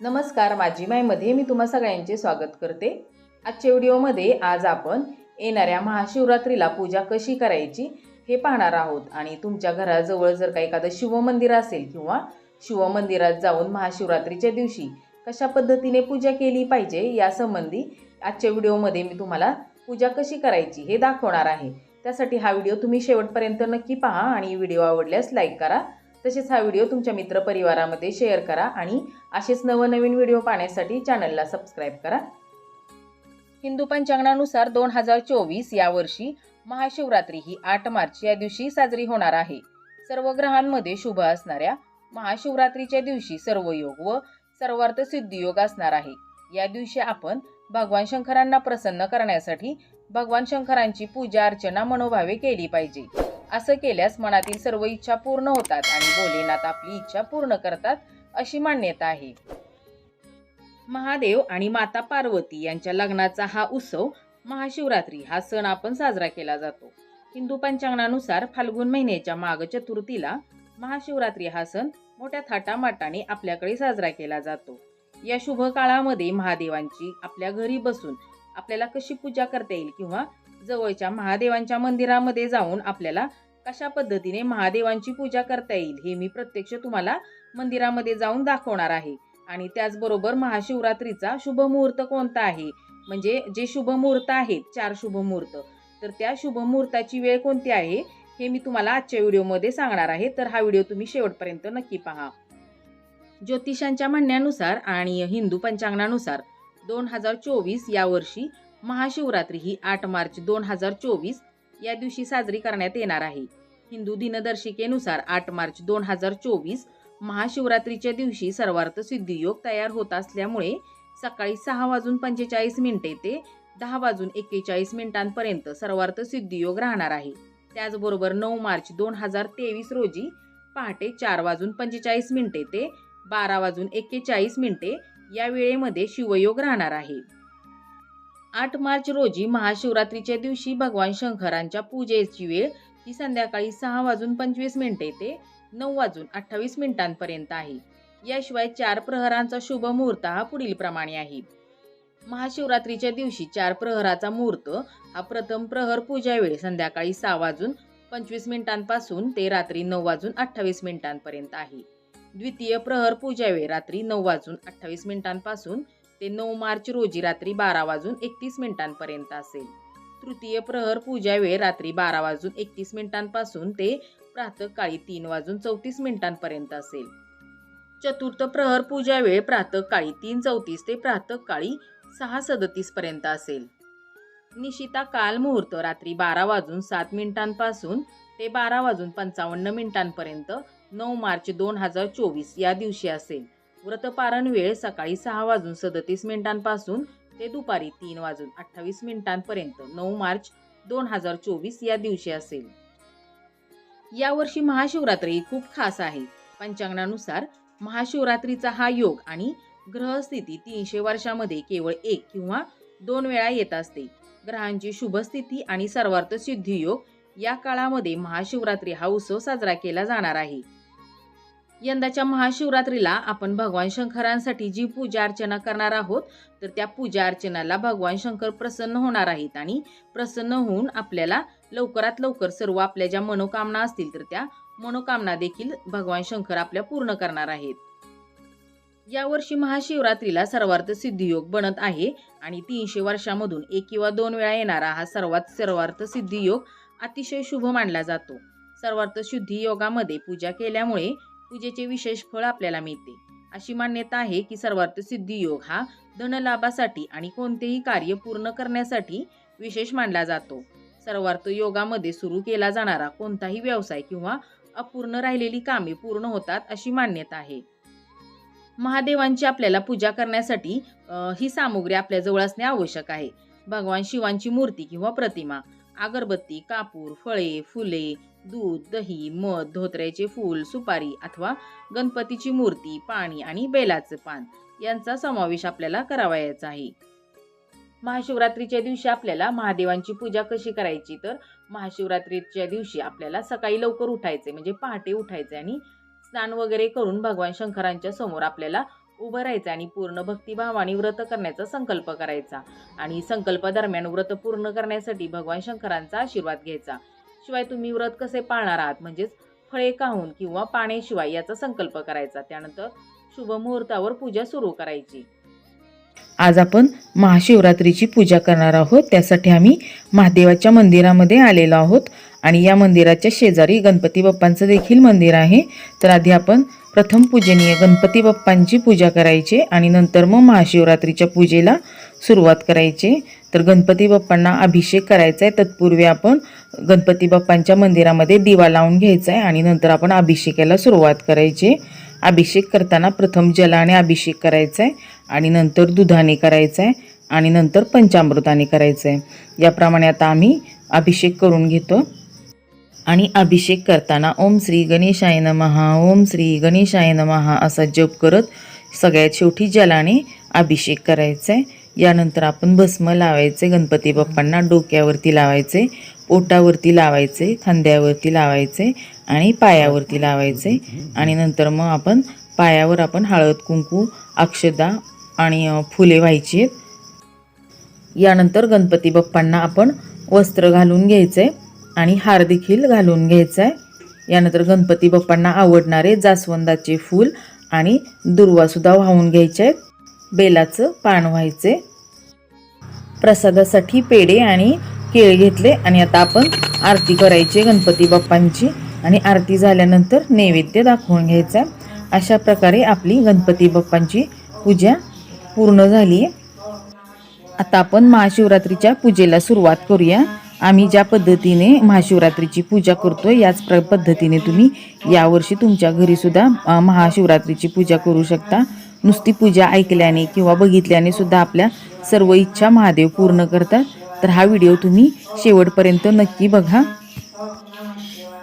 नमस्कार माझी मायमध्ये मी तुम्हा सगळ्यांचे स्वागत करते. आजच्या व्हिडिओमध्ये आज आपण येणाऱ्या महाशिवरात्रीला पूजा कशी करायची हे पाहणार आहोत. आणि तुमच्या घराजवळ जर का एखादं शिवमंदिर असेल किंवा शिवमंदिरात जाऊन महाशिवरात्रीच्या दिवशी कशा पद्धतीने पूजा केली पाहिजे यासंबंधी आजच्या व्हिडिओमध्ये मी तुम्हाला पूजा कशी करायची हे दाखवणार आहे. त्यासाठी हा व्हिडिओ तुम्ही शेवटपर्यंत नक्की पहा आणि व्हिडिओ आवडल्यास लाईक करा. तसेच हा व्हिडिओ तुमच्या मित्रपरिवारामध्ये शेअर करा आणि असेच नवनवीन व्हिडिओ पाहण्यासाठी चॅनलला सबस्क्राईब करा. हिंदू पंचांगणानुसार दोन हजार चोवीस या वर्षी महाशिवरात्री ही आठ मार्च या दिवशी साजरी होणार आहे. सर्व ग्रहांमध्ये शुभ असणाऱ्या महाशिवरात्रीच्या दिवशी सर्व योग व सर्वार्थ सिद्धियोग असणार आहे. या दिवशी आपण भगवान शंकरांना प्रसन्न करण्यासाठी भगवान शंकरांची पूजा अर्चना मनोभावे केली पाहिजे. असं केल्यास मनातील सर्व इच्छा पूर्ण होतात आणि भोलेनाथ आपली इच्छा पूर्ण करतात अशी मान्यता आहे. महादेव आणि माता पार्वती यांच्या लग्नाचा हा उत्सव महाशिवरात्री हा सण आपण साजरा केला जातो. हिंदू पंचांगानुसार फाल्गुन महिन्याच्या माघ चतुर्थीला महाशिवरात्री हा सण मोठ्या थाटामाटाने आपल्याकडे साजरा केला जातो. या शुभ काळामध्ये महादेवांची आपल्या घरी बसून आपल्याला कशी पूजा करता येईल किंवा जवळच्या महादेवांच्या मंदिरामध्ये जाऊन आपल्याला कशा पद्धतीने महादेवांची पूजा करता येईल हे मी प्रत्यक्ष तुम्हाला मंदिरामध्ये जाऊन दाखवणार आहे. आणि त्याचबरोबर महाशिवरात्रीचा शुभ मुहूर्त कोणता आहे? म्हणजे जे शुभ मुहूर्त आहेत चार शुभ मुहूर्त. तर त्या शुभ मुहूर्ताची वेळ कोणती आहे हे मी तुम्हाला आजच्या व्हिडिओमध्ये सांगणार आहे. तर हा व्हिडिओ तुम्ही शेवटपर्यंत नक्की पहा. ज्योतिषांच्या म्हणण्यानुसार आणि हिंदू पंचांगानुसार दोन हजार चोवीस या वर्षी महाशिवरात्री ही आठ मार्च दोन हजार चोवीस या दिवशी साजरी करण्यात येणार आहे. हिंदू दिनदर्शिकेनुसार आठ मार्च दोन हजार चोवीस महाशिवरात्रीच्या दिवशी सर्वार्थ सिद्धियोग तयार होत असल्यामुळे सकाळी सहा वाजून पंचेचाळीस मिनिटे ते दहा वाजून एक्केचाळीस मिनिटांपर्यंत सर्वार्थ सिद्धियोग राहणार आहे. त्याचबरोबर नऊ मार्च दोन हजार तेवीस रोजी पहाटे चार वाजून पंचेचाळीस मिनिटे ते बारा वाजून एक्केचाळीस मिनिटे या वेळेमध्ये शिवयोग राहणार आहे. आठ मार्च रोजी महाशिवरात्रीच्या दिवशी भगवान शंकरांच्या पूजेची वेळ ही संध्याकाळी सहा वाजून पंचवीस मिनिटे ते नऊ वाजून अठ्ठावीस मिनिटांपर्यंत आहे. याशिवाय चार प्रहरांचा शुभ मुहूर्त हा पुढील प्रमाणे आहे. महाशिवरात्रीच्या दिवशी चार प्रहराचा मुहूर्त हा प्रथम प्रहर पूजा वेळ संध्याकाळी सहा वाजून पंचवीस मिनिटांपासून ते रात्री नऊ वाजून अठ्ठावीस मिनिटांपर्यंत आहे. द्वितीय प्रहर पूजा वेळ रात्री नऊ वाजून अठ्ठावीस मिनिटांपासून ते नऊ मार्च रोजी रात्री बारा वाजून एकतीस मिनिटांपर्यंत असेल. तृतीय प्रहर पूजा वेळ रात्री बारा वाजून एकतीस मिनिटांपासून ते प्रातःकाळी तीन वाजून चौतीस मिनिटांपर्यंत असेल. चतुर्थ प्रहर पूजा वेळ प्रातःकाळी तीन चौतीस ते प्रातःकाळी सहा सदतीस पर्यंत असेल. निशिता काल मुहूर्त रात्री बारा वाजून सात मिनिटांपासून ते बारा वाजून पंचावन्न मिनिटांपर्यंत नऊ मार्च दोन हजार चोवीस या दिवशी असेल. व्रतपारण वेळ सकाळी सहा वाजून सदतीस मिनिटांपासून ते दुपारी तीन वाजून अठ्ठावीस मिनिटांपर्यंत नऊ मार्च दोन हजार चोवीस या दिवशी असेल. यावर्षी महाशिवरात्री खूप खास आहे. पंचांगणानुसार महाशिवरात्रीचा हा योग आणि ग्रहस्थिती तीनशे वर्षामध्ये केवळ एक किंवा दोन वेळा येत असते. ग्रहांची शुभस्थिती आणि सर्वार्थ सिद्धी योग या काळामध्ये महाशिवरात्री हा उत्सव साजरा केला जाणार आहे. यंदाच्या महाशिवरात्रीला आपण भगवान शंकरांसाठी जी पूजा अर्चना करणार आहोत तर त्या पूजा अर्चनाला भगवान शंकर प्रसन्न होणार आहेत. आणि प्रसन्न होऊन आपल्याला लवकरात लवकर सर्व आपल्या ज्या मनोकामना असतील तर त्या मनोकामना देखील भगवान शंकर आपल्या पूर्ण करणार आहेत. यावर्षी महाशिवरात्रीला सर्वार्थ सिद्धियोग बनत आहे आणि तीनशे वर्षामधून एक किंवा दोन वेळा येणारा हा सर्वात सर्वार्थ सिद्धियोग अतिशय शुभ मानला जातो. सर्वार्थ शुद्धी योगामध्ये पूजा केल्यामुळे पूजेचे विशेष फळ आपल्याला मिळते. अशी मान्यता आहे की सर्वार्थ सिद्धी योग हा धनलाभासाठी आणि कोणतेही कार्य पूर्ण करण्यासाठी विशेष मानला जातो. सर्वार्थ योगामध्ये सुरू केला जाणारा कोणताही व्यवसाय किंवा अपूर्ण राहिलेली कामे पूर्ण होतात अशी मान्यता आहे. महादेवांची आपल्याला पूजा करण्यासाठी ही सामुग्री आपल्याजवळ असणे आवश्यक आहे. भगवान शिवांची मूर्ती किंवा प्रतिमा अगरबत्ती कापूर फळे फुले दूध दही मध धोत्र्याचे फूल सुपारी अथवा गणपतीची मूर्ती पाणी आणि बेलाचं पान यांचा समावेश आपल्याला करावायचा आहे. महाशिवरात्रीच्या दिवशी आपल्याला महादेवांची पूजा कशी करायची? तर महाशिवरात्रीच्या दिवशी आपल्याला सकाळी लवकर उठायचे म्हणजे पहाटे उठायचे आणि स्नान वगैरे करून भगवान शंकरांच्या समोर आपल्याला उभं राहायचं आणि पूर्ण भक्तिभावाने व्रत करण्याचा संकल्प करायचा. आणि संकल्प दरम्यान व्रत पूर्ण करण्यासाठी भगवान शंकरांचा आशीर्वाद घ्यायचा. शिवाय तुम्ही व्रत कसे पाळणार आहात? म्हणजेच फळे काहून किंवा पाण्याशिवाय याचा संकल्प करायचा. त्यानंतर शुभ मुहूर्तावर पूजा सुरू करायची. आज आपण महाशिवरात्रीची पूजा करणार आहोत. त्यासाठी आम्ही महादेवाच्या मंदिरामध्ये आलेलो आहोत आणि या मंदिराच्या शेजारी गणपती बाप्पांचं देखील मंदिर आहे. तर आधी आपण प्रथम पूजनीय गणपती बाप्पांची पूजा करायची आणि नंतर मग महाशिवरात्रीच्या पूजेला सुरुवात करायची. तर गणपती बाप्पांना अभिषेक करायचा आहे. तत्पूर्वी आपण गणपती बाप्पांच्या मंदिरामध्ये दिवा लावून घ्यायचा आहे आणि नंतर आपण अभिषेकाला सुरुवात करायची. अभिषेक करताना प्रथम जलाने अभिषेक करायचा आहे आणि नंतर दुधाने करायचा आहे आणि नंतर पंचामृताने करायचं आहे याप्रमाणे आता आम्ही अभिषेक करून घेतो. आणि अभिषेक करताना ओम श्री गणेशाय नमहा ओम श्री गणेशाय नमहा असा जप करत सगळ्यात शेवटी जलाने अभिषेक करायचा आहे यानंतर आपण भस्म लावायचे गणपती बाप्पांना डोक्यावरती लावायचे. ओटावरती लावायचे खांद्यावरती लावायचे आणि पायावरती लावायचे. आणि नंतर मग आपण पायावर आपण हळद कुंकू अक्षदा आणि फुले व्हायची आहेत. यानंतर गणपती बाप्पांना आपण वस्त्र घालून घ्यायचे आणि हार देखील घालून घ्यायचा. आहे यानंतर गणपती बाप्पांना आवडणारे जास्वंदाचे फूल आणि दुर्वासुद्धा वाहून घ्यायचे. आहेत बेलाचं पान व्हायचे. प्रसादासाठी पेढे आणि केळ घेतले आणि आता आपण आरती करायची गणपती बाप्पांची. आणि आरती झाल्यानंतर नैवेद्य दाखवून घ्यायचा. अशा प्रकारे आपली गणपती बाप्पांची पूजा पूर्ण झाली आहे. आता आपण महाशिवरात्रीच्या पूजेला सुरुवात करूया. आम्ही ज्या पद्धतीने महाशिवरात्रीची पूजा करतो याच प्र पद्धतीने तुम्ही यावर्षी तुमच्या घरीसुद्धा महाशिवरात्रीची पूजा करू शकता. नुसती पूजा ऐकल्याने किंवा बघितल्याने सुद्धा आपल्या सर्व इच्छा महादेव पूर्ण करतात. तर हा व्हिडिओ तुम्ही शेवटपर्यंत नक्की बघा.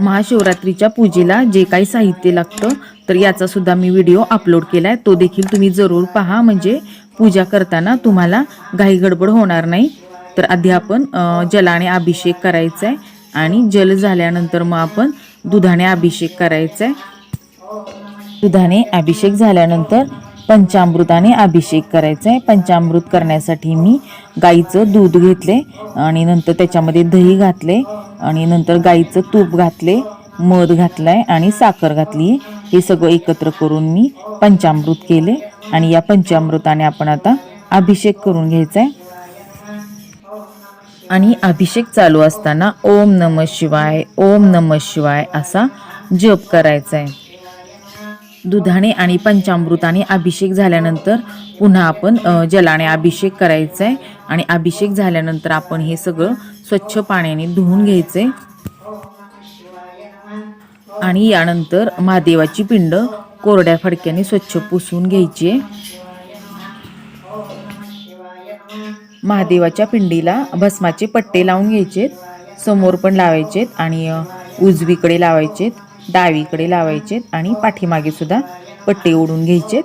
महाशिवरात्रीच्या पूजेला जे काही साहित्य लागतं तर याचा सुद्धा मी व्हिडिओ अपलोड केला आहे तो देखील तुम्ही जरूर पहा. म्हणजे पूजा करताना तुम्हाला घाई गडबड होणार नाही. तर आधी आपण जलाने अभिषेक करायचा आहे आणि जल झाल्यानंतर मग आपण दुधाने अभिषेक करायचा आहे दुधाने अभिषेक झाल्यानंतर पंचामृताने अभिषेक करायचा आहे पंचामृत करण्यासाठी मी गाईचं दूध घेतले आणि नंतर त्याच्यामध्ये दही घातले आणि नंतर गाईचं तूप घातले मध घातलाय आणि साखर घातली हे सगळं एकत्र करून मी पंचामृत केले आणि या पंचामृताने आपण आता अभिषेक करून घ्यायचा आहे आणि अभिषेक चालू असताना ओम नम शिवाय ओम नम शिवाय असा जप करायचा आहे दुधाने आणि पंचामृताने अभिषेक झाल्यानंतर पुन्हा आपण जलाने अभिषेक करायचा आहे आणि अभिषेक झाल्यानंतर आपण हे सगळं स्वच्छ पाण्याने धुवून घ्यायचे आणि यानंतर महादेवाची पिंड कोरड्या फडक्याने स्वच्छ पुसून घ्यायची आहे महादेवाच्या पिंडीला भस्माचे पट्टे लावून घ्यायचेत समोर पण लावायचेत आणि उजवीकडे लावायचेत. डावीकडे लावायचे आणि पाठीमागे सुद्धा पट्टे ओढून घ्यायचेत.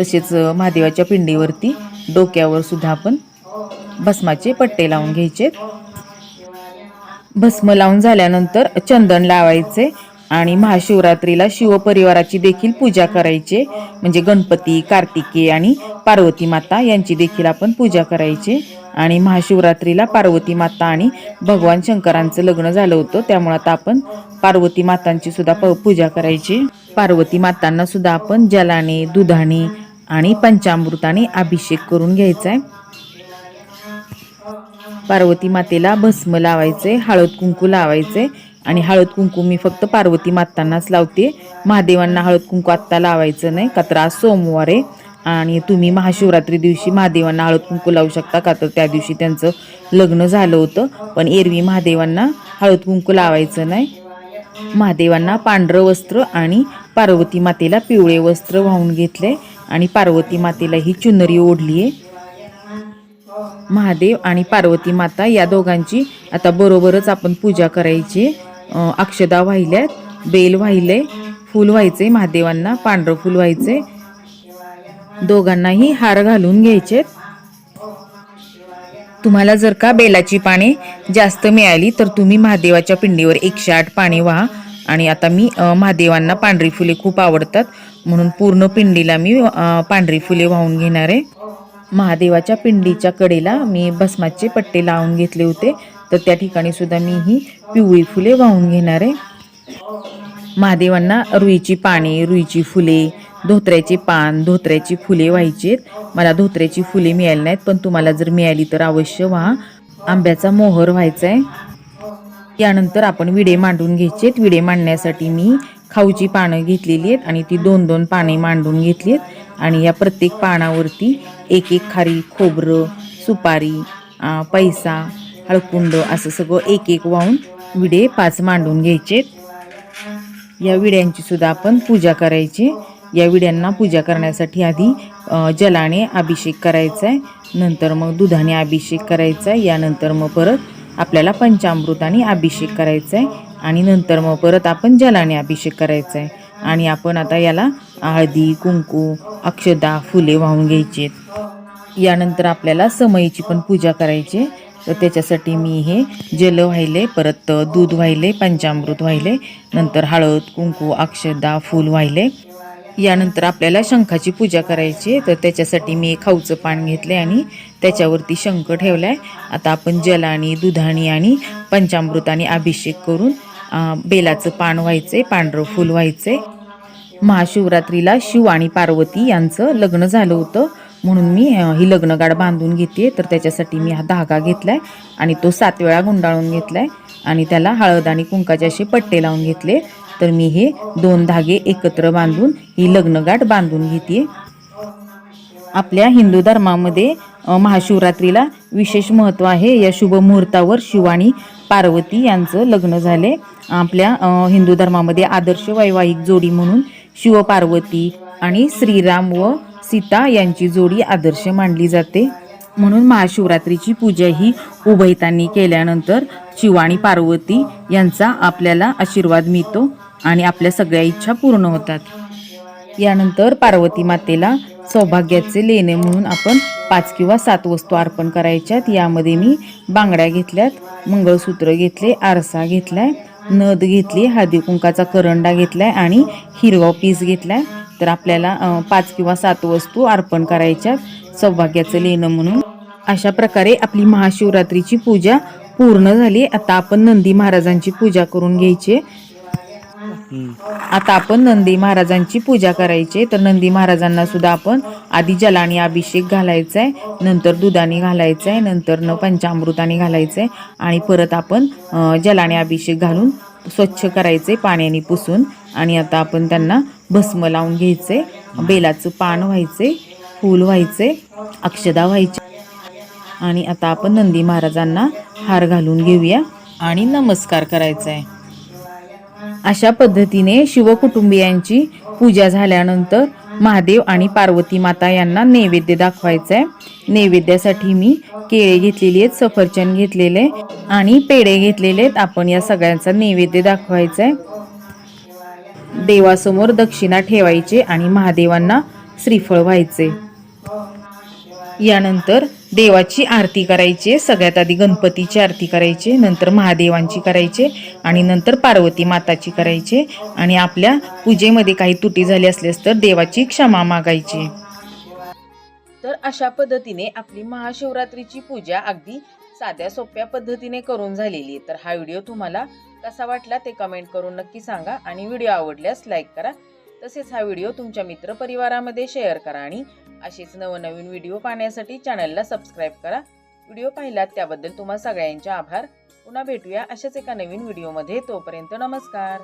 तसेच महादेवाच्या पिंडीवरती डोक्यावर सुद्धा आपण भस्माचे पट्टे लावून घ्यायचेत. भस्म लावून झाल्यानंतर चंदन लावायचे आणि महाशिवरात्रीला शिवपरिवाराची देखील पूजा करायची. म्हणजे गणपती कार्तिके आणि पार्वती माता यांची देखील आपण पूजा करायची. आणि महाशिवरात्रीला पार्वती माता आणि भगवान शंकरांचं लग्न झालं होतं. त्यामुळे आता आपण पार्वती मातांची सुद्धा प- पूजा करायची. पार्वती मातांना सुद्धा आपण जलाने दुधाने आणि पंचामृताने अभिषेक करून घ्यायचा आहे पार्वती मातेला भस्म लावायचे हळद कुंकू लावायचे आणि हळद कुंकू मी फक्त पार्वती मातांनाच लावते महादेवांना हळद कुंकू आत्ता लावायचं नाही कत्रा तर सोमवार आहे. आणि तुम्ही महाशिवरात्री दिवशी महादेवांना हळद कुंकू लावू शकता का तर त्या दिवशी त्यांचं लग्न झालं होतं. पण एरवी महादेवांना हळद कुंकू लावायचं नाही. महादेवांना पांढरं वस्त्र आणि पार्वती मातेला पिवळे वस्त्र वाहून घेतले आणि पार्वती मातेला ही चुनरी ओढली आहे. महादेव आणि पार्वती माता या दोघांची आता बरोबरच आपण पूजा करायची. अक्षदा वाहिल्यात बेल वाहिले फूल व्हायचे महादेवांना पांढरं फूल व्हायचे. दोघांनाही हार घालून घ्यायचे तुम्हाला जर का बेलाची पाने जास्त मिळाली तर तुम्ही महादेवाच्या पिंडीवर एकशे आठ पाने व्हा. आणि आता मी महादेवांना पांढरी फुले खूप आवडतात. म्हणून पूर्ण पिंडीला मी पांढरी फुले वाहून घेणार आहे. महादेवाच्या पिंडीच्या कडेला मी भस्माचे पट्टे लावून घेतले होते. तर त्या ठिकाणी सुद्धा मी ही पिवळी फुले वाहून घेणार आहे. महादेवांना रुईची पाने रुईची फुले धोत्र्याचे पान धोत्र्याची फुले व्हायचेत. मला धोत्र्याची फुले मिळाली नाहीत पण तुम्हाला जर मिळाली तर अवश्य व्हा. आंब्याचा मोहर व्हायचा आहे यानंतर आपण विडे मांडून घ्यायचेत. विडे मांडण्यासाठी मी खाऊची पानं घेतलेली आहेत आणि ती दोन दोन पाने मांडून घेतली आहेत आणि या प्रत्येक पानावरती एक एक खारी खोबरं सुपारी पैसा हळकुंड असं सगळं एक एक वाहून विडे पाच मांडून घ्यायचेत. या विड्यांची सुद्धा आपण पूजा करायची. या विड्यांना पूजा करण्यासाठी आधी जलाने अभिषेक करायचा आहे नंतर मग दुधाने अभिषेक करायचा आहे यानंतर मग परत आपल्याला पंचामृताने अभिषेक करायचा आहे आणि नंतर मग परत आपण जलाने अभिषेक करायचा आहे आणि आपण आता याला हळदी कुंकू अक्षदा फुले वाहून घ्यायची आहेत यानंतर आपल्याला समईची पण पूजा करायची. आहे. तर त्याच्यासाठी मी हे जल वाहिले परत दूध वाहिले पंचामृत वाहिले नंतर हळद कुंकू अक्षदा फूल वाहिले यानंतर आपल्याला शंखाची पूजा करायची आहे. तर त्याच्यासाठी मी एक खाऊचं पान घेतलं आहे आणि त्याच्यावरती शंख ठेवला आहे आता आपण जलानी दुधाणी आणि पंचामृताने अभिषेक करून बेलाचं पान व्हायचं आहे पांढरं फूल आहे महाशिवरात्रीला शिव आणि पार्वती यांचं लग्न झालं होतं. म्हणून मी ही लग्नगाड बांधून घेते तर त्याच्यासाठी मी हा धागा घेतला आहे आणि तो सात वेळा गुंडाळून आहे आणि त्याला हळद आणि कुंकाचे असे पट्टे लावून घेतले. तर मी हे दोन धागे एकत्र बांधून ही लग्नगाठ बांधून घेते आपल्या हिंदू धर्मामध्ये महाशिवरात्रीला विशेष महत्त्व आहे. या शुभ मुहूर्तावर शिवानी पार्वती यांचं लग्न झाले आपल्या हिंदू धर्मामध्ये आदर्श वैवाहिक जोडी म्हणून शिवपार्वती आणि श्रीराम व सीता यांची जोडी आदर्श मानली जाते. म्हणून महाशिवरात्रीची पूजा ही उभयतांनी केल्यानंतर शिवानी पार्वती यांचा आपल्याला आशीर्वाद मिळतो. आणि आपल्या सगळ्या इच्छा पूर्ण होतात. यानंतर पार्वती मातेला सौभाग्याचे लेणे म्हणून आपण पाच किंवा सात वस्तू अर्पण करायच्यात. यामध्ये मी बांगड्या घेतल्यात मंगळसूत्र घेतले आरसा घेतलाय नद घेतली हळदी कुंकाचा करंडा घेतलाय आणि हिरवा पीस घेतलाय. तर आपल्याला पाच किंवा सात वस्तू अर्पण करायच्यात सौभाग्याचं लेणं म्हणून. अशा प्रकारे आपली महाशिवरात्रीची पूजा पूर्ण झाली. आता आपण नंदी महाराजांची पूजा करून घ्यायची. आता आपण नंदी महाराजांची पूजा करायची तर नंदी महाराजांना सुद्धा आपण आधी जलाने अभिषेक घालायचा आहे नंतर दुधाने घालायचा आहे नंतर न पंचामृताने घालायचं आहे आणि परत आपण जलाने अभिषेक घालून स्वच्छ करायचे पाण्याने पुसून. आणि आता आपण त्यांना भस्म लावून घ्यायचे बेलाचं पान व्हायचे फूल व्हायचे अक्षदा व्हायचे आणि आता आपण नंदी महाराजांना हार घालून घेऊया आणि नमस्कार करायचा आहे अशा पद्धतीने शिवकुटुंबियांची पूजा झाल्यानंतर महादेव आणि पार्वती माता यांना नैवेद्य दाखवायचं आहे नैवेद्यासाठी मी केळे घेतलेली आहेत सफरचंद घेतलेले आणि पेढे घेतलेले आहेत. आपण या सगळ्यांचा नैवेद्य दाखवायचा आहे देवासमोर दक्षिणा ठेवायचे आणि महादेवांना श्रीफळ व्हायचे यानंतर देवाची आरती करायची सगळ्यात आधी गणपतीची आरती करायची नंतर महादेवांची करायची आणि नंतर पार्वती माताची करायची आणि आपल्या पूजेमध्ये काही तुटी झाली असल्यास तर देवाची क्षमा मागायची. तर अशा पद्धतीने आपली महाशिवरात्रीची पूजा अगदी साध्या सोप्या पद्धतीने करून झालेली आहे. तर हा व्हिडिओ तुम्हाला कसा वाटला ते कमेंट करून नक्की सांगा आणि व्हिडिओ आवडल्यास लाईक करा. तसेच हा व्हिडिओ तुमच्या मित्रपरिवारामध्ये शेअर करा आणि असेच नवनवीन व्हिडिओ पाहण्यासाठी चॅनलला सबस्क्राईब करा. व्हिडिओ पाहिलात त्याबद्दल तुम्हा सगळ्यांचे आभार. पुन्हा भेटूया अशाच एका नवीन व्हिडिओमध्ये. तोपर्यंत नमस्कार.